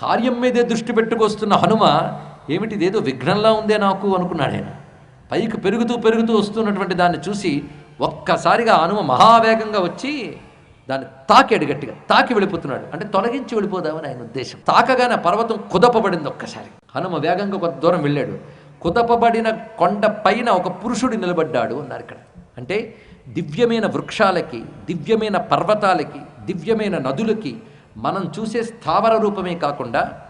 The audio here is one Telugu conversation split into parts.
కార్యం మీదే దృష్టి పెట్టుకొస్తున్న హనుమ ఏమిటి ఇదేదో విఘ్నంలా ఉందే నాకు అనుకున్నాడు ఆయన. పైకి పెరుగుతూ పెరుగుతూ వస్తున్నటువంటి దాన్ని చూసి ఒక్కసారిగా హనుమ మహావేగంగా వచ్చి దాన్ని తాకాడు గట్టిగా తాకి వెళ్ళిపోతున్నాడు. అంటే తొలగించి వెళ్ళిపోదామని ఆయన ఉద్దేశం. తాకగానే పర్వతం కుదపబడింది ఒక్కసారి. హనుమ వేగంగా కొంత దూరం వెళ్ళాడు. కుదపబడిన కొండ పైన ఒక పురుషుడు నిలబడ్డాడు అన్నారు ఇక్కడ. అంటే దివ్యమైన వృక్షాలకి దివ్యమైన పర్వతాలకి దివ్యమైన నదులకి మనం చూసే స్థావర రూపమే కాకుండా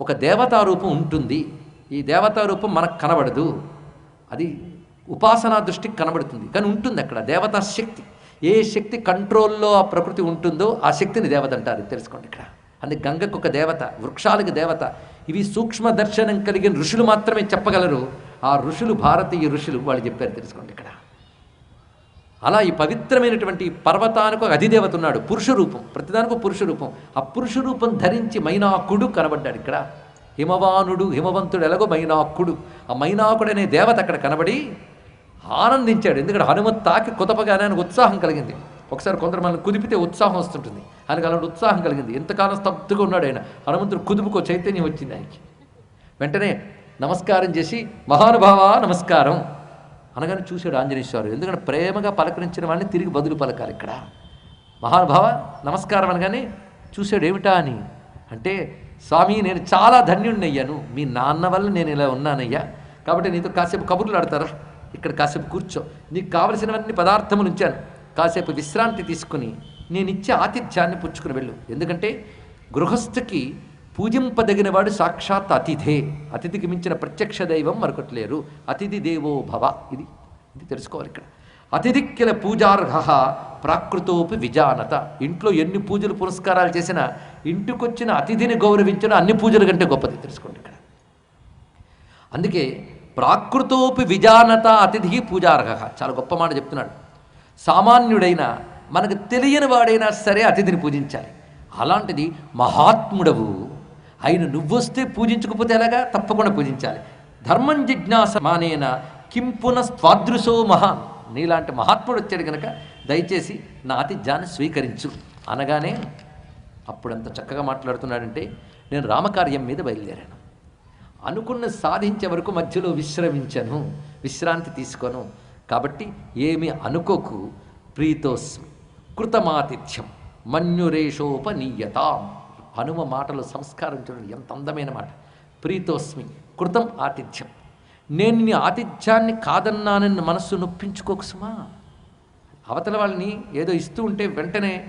ఒక దేవతా రూపం ఉంటుంది. ఈ దేవతా రూపం మనకు కనబడదు. అది ఉపాసనా దృష్టికి కనబడుతుంది. కానీ ఉంటుంది అక్కడ దేవతా శక్తి. ఏ శక్తి కంట్రోల్లో ఆ ప్రకృతి ఉంటుందో ఆ శక్తిని దేవత అంటారు. తెలుసుకోండి ఇక్కడ. అందుకే గంగకు ఒక దేవత వృక్షాలకు దేవత. ఇవి సూక్ష్మ దర్శనం కలిగిన ఋషులు మాత్రమే చెప్పగలరు. ఆ ఋషులు భారతీయ ఋషులు వాళ్ళు చెప్పారు తెలుసుకోండి ఇక్కడ. అలా ఈ పవిత్రమైనటువంటి పర్వతానికి ఒక అధిదేవత ఉన్నాడు పురుష రూపం ప్రతిదానికి పురుష రూపం ఆ పురుష రూపం ధరించి మైనాకుడు కనబడ్డాడు ఇక్కడ. హిమవానుడు హిమవంతుడు ఎలాగో మైనాకుడు. ఆ మైనాకుడు అనే దేవత అక్కడ కనబడి ఆనందించాడు. ఎందుకంటే హనుమత్ తాకి కుతపగానే ఆయనకు ఉత్సాహం కలిగింది. ఒకసారి కొందరు మనల్ని కుదిపితే ఉత్సాహం వస్తుంటుంది. ఆయనకు అలాంటి ఉత్సాహం కలిగింది. ఎంతకాలం స్తబ్దుగా ఉన్నాడు ఆయన. హనుమంతుడు కుదుపుకో చైతన్యం వచ్చింది ఆయనకి. వెంటనే నమస్కారం చేసి మహానుభావ నమస్కారం. అనగానే చూశాడు ఆంజనేయ స్వామి ఎందుకంటే ప్రేమగా పలకరించిన వాడిని తిరిగి బదులు పలకాలి ఇక్కడ. మహానుభావ నమస్కారం అనగానే చూశాడు ఏమిటా అని? అంటే స్వామి నేను చాలా ధన్యుణ్ణయ్యాను. మీ నాన్న వల్ల నేను ఇలా ఉన్నానయ్యా. కాబట్టి నీతో కాసేపు కబుర్లు ఆడతారా? ఇక్కడ కాసేపు కూర్చో. నీకు కావలసినవన్నీ పదార్థములు ఉంచాను. కాసేపు విశ్రాంతి తీసుకుని నేను ఇచ్చే ఆతిథ్యాన్ని పుచ్చుకుని వెళ్ళు. ఎందుకంటే గృహస్థుకి పూజింపదగినవాడు సాక్షాత్ అతిథే. అతిథికి మించిన ప్రత్యక్ష దైవం మరొకట్లేరు అతిథి దేవో భవ. ఇది ఇది తెలుసుకోవాలి ఇక్కడ. అతిథిక్కిల పూజార్హ ప్రాకృతోపి విజానత. ఇంట్లో ఎన్ని పూజలు పురస్కారాలు చేసినా ఇంటికొచ్చిన అతిథిని గౌరవించిన అన్ని పూజల కంటే గొప్పది. తెలుసుకోండి ఇక్కడ. అందుకే ప్రాకృతోపి విజానత అతిథి పూజార్హ. చాలా గొప్ప మాట చెప్తున్నాడు. సామాన్యుడైన మనకు తెలియని వాడైనా సరే అతిథిని పూజించాలి. అలాంటిది మహాత్ముడవు ఆయన నువ్వొస్తే పూజించకపోతే ఎలాగా? తప్పకుండా పూజించాలి. ధర్మం జిజ్ఞాస మానేన కింపున స్వాదృశో మహాన్. నీలాంటి మహాత్ముడు వచ్చాడు కనుక దయచేసి నా ఆతిథ్యాన్ని స్వీకరించు. అనగానే అప్పుడంత చక్కగా మాట్లాడుతున్నాడంటే నేను రామకార్యం మీద బయలుదేరాను. అనుకున్న సాధించే వరకు మధ్యలో విశ్రమించను. విశ్రాంతి తీసుకోను. కాబట్టి ఏమి అనుకోకు. ప్రీతోస్మి. కృతమాతిథ్యం. మన్యురేషోపనీయతాం. హనుమ మాటలు సంస్కారం చూడండి ఎంత అందమైన మాట. ప్రీతోస్మి కృతం ఆతిథ్యం. నేను నీ ఆతిథ్యాన్ని కాదన్నానని మనస్సు నొప్పించుకోకు సుమా. అవతల వాళ్ళని ఏదో ఇస్తూ ఉంటే వెంటనే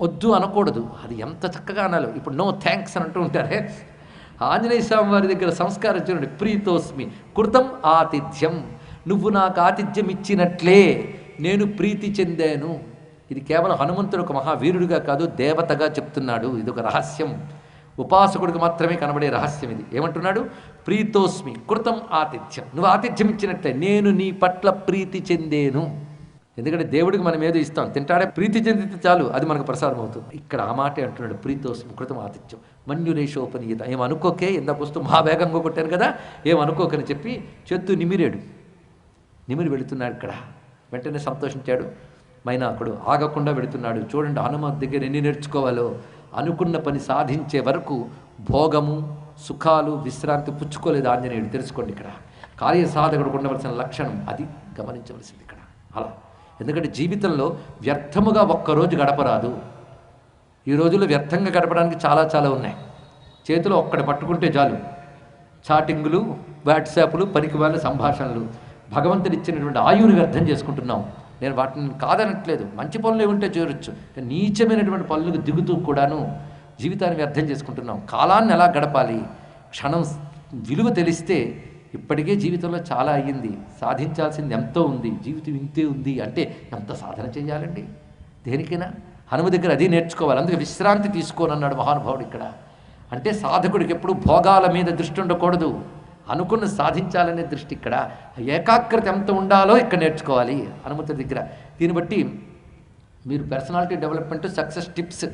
వద్దు అనకూడదు. అది ఎంత చక్కగా అనాలో. ఇప్పుడు నో థ్యాంక్స్ అని అంటూ ఉంటారే. ఆంజనేయ స్వామి వారి దగ్గర సంస్కారం చూడండి. ప్రీతోస్మి కృతం ఆతిథ్యం. నువ్వు నాకు ఆతిథ్యం ఇచ్చినట్లే నేను ప్రీతి చెందాను. ఇది కేవలం హనుమంతుడు ఒక మహావీరుడిగా కాదు దేవతగా చెప్తున్నాడు. ఇది ఒక రహస్యం. ఉపాసకుడికి మాత్రమే కనబడే రహస్యం ఇది. ఏమంటున్నాడు? ప్రీతోస్మి కృతం ఆతిథ్యం. నువ్వు ఆతిథ్యం ఇచ్చినట్టే నేను నీ పట్ల ప్రీతి చెందేను. ఎందుకంటే దేవుడికి మనం ఏదో ఇస్తాం. తింటాడే ప్రీతి చెందితే చాలు అది మనకు ప్రసాదం అవుతుంది. ఇక్కడ ఆ మాటే అంటున్నాడు ప్రీతోస్మి కృతం ఆతిథ్యం. మన్యులేశోపనీయత ఏం అనుకోకే? ఇందాక వస్తూ మహావేగంగా కొట్టాను కదా? ఏం అనుకోకని చెప్పి చెత్తు నిమిరేడు. నిమిరి వెళుతున్నాడు ఇక్కడ. వెంటనే సంతోషించాడు. మైనాకుడు ఆగకుండా వెళుతున్నాడు చూడండి హనుమత్ దగ్గర ఎన్ని నేర్చుకోవాలో. అనుకున్న పని సాధించే వరకు భోగము సుఖాలు విశ్రాంతి పుచ్చుకోలేదు ఆంజనేయుడు. తెలుసుకోండి ఇక్కడ. కార్యసాధకుడు ఉండవలసిన లక్షణం అది గమనించవలసింది ఇక్కడ. అలా. ఎందుకంటే జీవితంలో వ్యర్థముగా ఒక్కరోజు గడపరాదు. ఈ రోజుల్లో వ్యర్థంగా గడపడానికి చాలా చాలా ఉన్నాయి. చేతిలో ఒక్కడ పట్టుకుంటే చాలు. చాటింగులు వాట్సాప్లు పనికి వాళ్ళ సంభాషణలు. భగవంతుడు ఇచ్చినటువంటి ఆయువుని వ్యర్థం చేసుకుంటున్నాం. నేను వాటిని కాదనట్లేదు. మంచి పనులు ఏముంటే చేరొచ్చు నీచమైనటువంటి పనులకు దిగుతూ కూడాను జీవితాన్ని వ్యర్థం చేసుకుంటున్నాం. కాలాన్ని ఎలా గడపాలి? క్షణం విలువ తెలిస్తే ఇప్పటికే జీవితంలో చాలా అయ్యింది. సాధించాల్సింది ఎంతో ఉంది. జీవితం ఇంతే ఉంది అంటే ఎంత సాధన చేయాలండి? దేనికైనా హనుమ దగ్గర అది నేర్చుకోవాలి. అందుకే విశ్రాంతి తీసుకోనన్నాడు మహానుభావుడు ఇక్కడ. అంటే సాధకుడికి ఎప్పుడు భోగాల మీద దృష్టి ఉండకూడదు. అనుకున్న సాధించాలనే దృష్టి ఇక్కడ. ఏకాగ్రత ఎంత ఉండాలో ఇక్కడ నేర్చుకోవాలి హనుమంతుడి దగ్గర. దీన్ని బట్టి మీరు పర్సనాలిటీ డెవలప్మెంట్ సక్సెస్ టిప్స్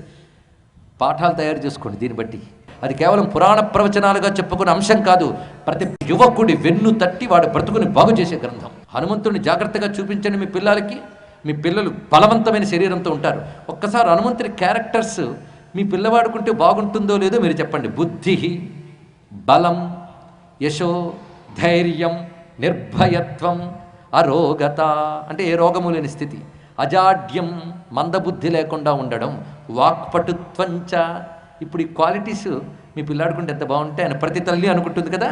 పాఠాలు తయారు చేసుకోండి దీన్ని బట్టి. అది కేవలం పురాణ ప్రవచనాలుగా చెప్పుకునే అంశం కాదు. ప్రతి యువకుడి వెన్ను తట్టి వాడు బ్రతుకుని బాగు చేసే గ్రంథం. హనుమంతుడిని జాగ్రత్తగా చూపించండి మీ పిల్లలకి. మీ పిల్లలు బలవంతమైన శరీరంతో ఉంటారు. ఒక్కసారి హనుమంతుడి క్యారెక్టర్స్ మీ పిల్లవాడుకుంటే బాగుంటుందో లేదో మీరు చెప్పండి. బుద్ధి బలం యశో ధైర్యం నిర్భయత్వం అరోగత అంటే ఏ రోగము లేని స్థితి. అజాడ్యం మందబుద్ధి లేకుండా ఉండడం వాక్పటుత్వంచ ఇప్పుడు ఈ క్వాలిటీస్ మీ పిల్లాడుకుంటే ఎంత బాగుంటే ఆయన ప్రతి తల్లి అనుకుంటుంది కదా.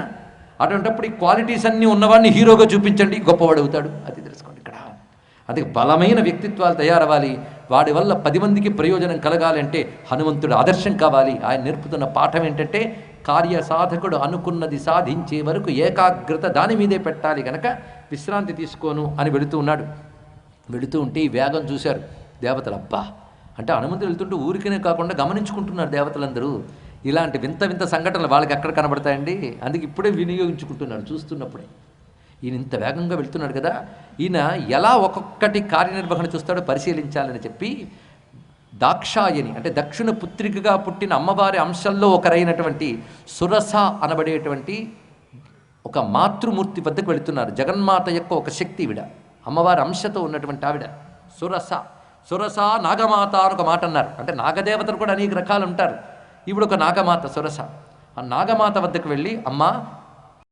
అటువంటిప్పుడు ఈ క్వాలిటీస్ అన్నీ ఉన్నవాడిని హీరోగా చూపించండి గొప్పవాడు అవుతాడు. అది తెలుసుకోండి ఇక్కడ. అది బలమైన వ్యక్తిత్వాలు తయారవ్వాలి. వాడి వల్ల పది మందికి ప్రయోజనం కలగాలంటే హనుమంతుడు ఆదర్శం కావాలి. ఆయన నేర్పుతున్న పాఠం ఏంటంటే కార్య సాధకుడు అనుకున్నది సాధించే వరకు ఏకాగ్రత దాని మీదే పెట్టాలి గనక విశ్రాంతి తీసుకోను అని వెళుతూ ఉన్నాడు. వెళుతూ ఉంటే ఈ వేగం చూశారు. దేవతలు అబ్బా! అంటే హనుమంతుడు వెళ్తుంటే ఊరికనే కాకుండా గమనించుకుంటున్నారు దేవతలందరూ. ఇలాంటి వింత వింత సంఘటనలు వాళ్ళకి ఎక్కడ కనబడతాయండి? అందుకే ఇప్పుడే వినియోగించుకుంటున్నాడు చూస్తున్నప్పుడే. ఈయన ఇంత వేగంగా వెళ్తున్నాడు కదా. ఈయన ఎలా ఒక్కొక్కటి కార్యనిర్వహణ చూస్తాడో పరిశీలించాలని చెప్పి దాక్షాయని అంటే దక్షిణ పుత్రికగా పుట్టిన అమ్మవారి అంశంలో ఒకరైనటువంటి సురస అనబడేటువంటి ఒక మాతృమూర్తి వద్దకు వెళుతున్నారు. జగన్మాత యొక్క ఒక శక్తి విడ అమ్మవారి అంశతో ఉన్నటువంటి ఆవిడ సురస. సురస నాగమాత అని ఒక మాట అన్నారు. అంటే నాగదేవతలు కూడా అనేక రకాలు ఉంటారు. ఈవిడ ఒక నాగమాత సురస. ఆ నాగమాత వద్దకు వెళ్ళి అమ్మ